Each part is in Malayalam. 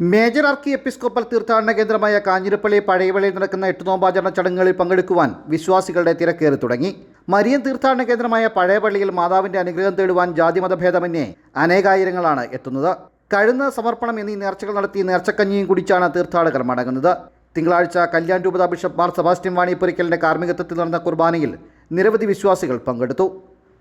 മേജർ ആർക്കി എപ്പിസ്കോപ്പൽ തീർത്ഥാടന കേന്ദ്രമായ കാഞ്ഞിരപ്പള്ളി പഴയവളിയിൽ നടക്കുന്ന എട്ട് നോമ്പാചരണ ചടങ്ങുകളിൽ പങ്കെടുക്കുവാൻ വിശ്വാസികളുടെ തിരക്കേറി തുടങ്ങി. മരിയൻ തീർത്ഥാടന കേന്ദ്രമായ പഴയപള്ളിയിൽ മാതാവിന്റെ അനുഗ്രഹം തേടുവാൻ ജാതിമതഭേദമന്യേ അനേകായിരങ്ങളാണ് എത്തുന്നത്. കഴുന്ന സമർപ്പണം എന്നീ നേർച്ചകൾ നടത്തി നേർച്ചക്കഞ്ഞിയും കുടിച്ചാണ് തീർത്ഥാടകർ മടങ്ങുന്നത്. തിങ്കളാഴ്ച കല്യാൺ രൂപത ബിഷപ്പ് മാർ സെബാസ്റ്റ്യൻ വാണിപ്പുരിക്കലിന്റെ കാർമ്മികത്വത്തിൽ നടന്ന കുർബാനയിൽ നിരവധി വിശ്വാസികൾ പങ്കെടുത്തു.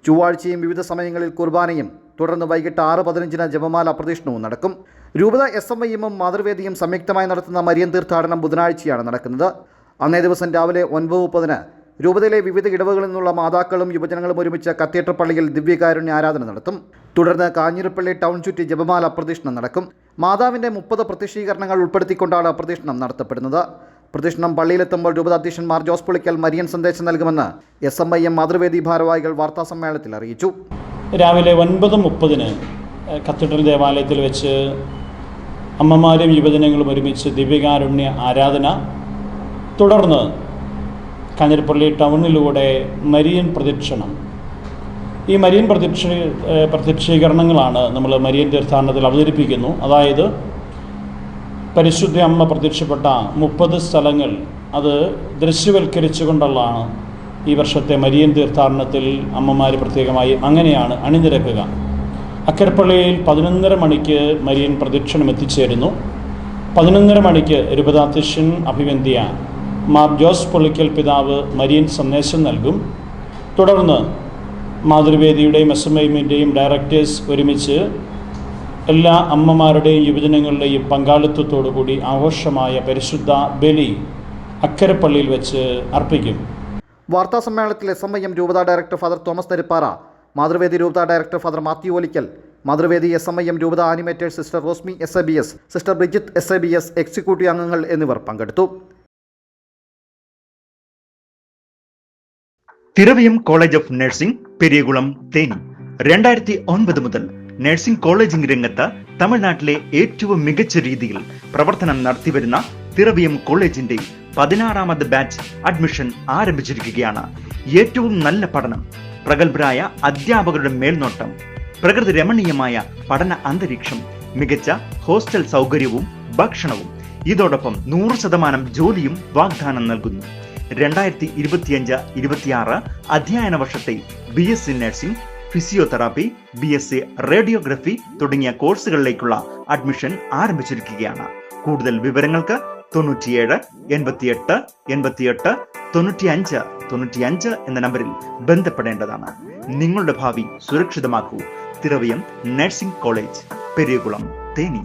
ചൊവ്വാഴ്ചയും വിവിധ സമയങ്ങളിൽ കുർബാനയും തുടർന്ന് വൈകിട്ട് ആറ് പതിനഞ്ചിന് ജപമാല പ്രദക്ഷിണവും നടക്കും. രൂപത എസ് എം ഐയും മാതൃവേദിയും സംയുക്തമായി നടത്തുന്ന മരിയൻ തീർത്ഥാടനം ബുധനാഴ്ചയാണ് നടക്കുന്നത്. അന്നേ ദിവസം രാവിലെ ഒൻപത് മുപ്പതിന് രൂപതയിലെ വിവിധ ഇടവുകളിൽ നിന്നുള്ള മാതാക്കളും യുവജനങ്ങളും ഒരുമിച്ച് കത്തീഡ്രൽ പള്ളിയിൽ ദിവ്യകാരുണ്യ ആരാധന നടത്തും. തുടർന്ന് കാഞ്ഞിരപ്പള്ളി ടൗൺ ചുറ്റി ജപമാല പ്രദക്ഷിണം നടക്കും. മാതാവിന്റെ മുപ്പത് പ്രതിഷ്ഠീകരണങ്ങൾ ഉൾപ്പെടുത്തിക്കൊണ്ടാണ് പ്രദക്ഷിണം നടത്തപ്പെടുന്നത്. പ്രദക്ഷിണം പള്ളിയിലെത്തുമ്പോൾ രൂപത അധ്യക്ഷൻ മാർ ജോസ് പുളിക്കൽ മരിയൻ സന്ദേശം നൽകുമെന്ന് S M I M Mathruvedi ഭാരവാഹികൾ വാർത്താസമ്മേളനത്തിൽ അറിയിച്ചു. രാവിലെ ഒൻപത് മുപ്പതിന് കത്തീഡ്രൽ ദേവാലയത്തിൽ വെച്ച് അമ്മമാരും യുവജനങ്ങളും ഒരുമിച്ച് ദിവ്യകാരുണ്യ ആരാധന. തുടർന്ന് കാഞ്ഞിരപ്പള്ളി ടൗണിലൂടെ മരിയൻ പ്രദക്ഷിണം. ഈ മരിയൻ പ്രദക്ഷി പ്രദക്ഷീകരണങ്ങളാണ് നമ്മൾ മരിയൻ തീർത്ഥാടനത്തിൽ അവതരിപ്പിക്കുന്നു. അതായത് പരിശുദ്ധ അമ്മ പ്രത്യക്ഷപ്പെട്ട മുപ്പത് സ്ഥലങ്ങൾ അത് ദൃശ്യവൽക്കരിച്ചുകൊണ്ടുള്ളതാണ്. ഈ വർഷത്തെ മരിയൻ തീർത്ഥാടനത്തിൽ അമ്മമാർ പ്രത്യേകമായി അങ്ങനെയാണ് അണിനിരക്കുക. അക്കരപ്പള്ളിയിൽ പതിനൊന്നര മണിക്ക് മരിയൻ പ്രദക്ഷിണം എത്തിച്ചേരുന്നു. പതിനൊന്നര മണിക്ക് രൂപതാധ്യക്ഷൻ അഭിവന്ധ്യ മാർ ജോസ് പൊള്ളിക്കൽ പിതാവ് മരിയൻ സന്ദേശം നൽകും. തുടർന്ന് മാതൃവേദിയുടെയും എസ് എം ഐമിന്റെയും ഡയറക്ടേഴ്സ് ഒരുമിച്ച് എല്ലാ അമ്മമാരുടെയും യുവജനങ്ങളുടെയും പങ്കാളിത്തത്തോടു കൂടി ആഘോഷമായ പരിശുദ്ധ ബലി അക്കരപ്പള്ളിയിൽ വെച്ച് അർപ്പിക്കും. വാർത്താസമ്മേളനത്തിൽ എസ് എം ഐ എം രൂപത ഡയറക്ടർ ഫാദർ തോമസ് തരിപ്പാറ മാതൃവേദി രൂപത director father Mathew Olickal Mathruvedi S M I M രൂപത animators sister Rosmy S A B S sister Bridget S A B S executive അംഗങ്ങൾ എന്നിവർ പങ്കെടുത്തു. Thiraviyam college of nursing Periyakulam Theni. രണ്ടായിരത്തി ഒൻപത് മുതൽ നഴ്സിംഗ് കോളേജിംഗ് രംഗത്ത് തമിഴ്നാട്ടിലെ ഏറ്റവും മികച്ച രീതിയിൽ പ്രവർത്തനം നടത്തിവരുന്ന തിരവിയം കോളേജിന്റെ പതിനാറാമത് ബാച്ച് അഡ്മിഷൻ ആരംഭിച്ചിരിക്കുകയാണ്. ഏറ്റവും നല്ല പഠനം പ്രഗത്ഭരായ അധ്യാപകരുടെ മേൽനോട്ടം പ്രകൃതി രമണീയമായ പഠന അന്തരീക്ഷം മികച്ച ഹോസ്റ്റൽ സൗകര്യവും ഭക്ഷണവും. ഇതോടൊപ്പം നൂറ് ശതമാനം ജോലിയും വാഗ്ദാനം നൽകുന്നു. രണ്ടായിരത്തി ഇരുപത്തിയഞ്ച് ഇരുപത്തിയാറ് അധ്യയന വർഷത്തെ B S C nursing physiotherapy B S C radiography തുടങ്ങിയ കോഴ്സുകളിലേക്കുള്ള അഡ്മിഷൻ ആരംഭിച്ചിരിക്കുകയാണ്. കൂടുതൽ വിവരങ്ങൾക്ക് തൊണ്ണൂറ്റിയേഴ് എൺപത്തിയെട്ട് എൺപത്തിയെട്ട് തൊണ്ണൂറ്റിയഞ്ച് തൊണ്ണൂറ്റിയഞ്ച് എന്ന നമ്പറിൽ ബന്ധപ്പെടേണ്ടതാണ് നിങ്ങളുടെ ഭാവി സുരക്ഷിതമാക്കൂ തിരവയം നഴ്സിംഗ് കോളേജ് പെരിയകുളം തേനി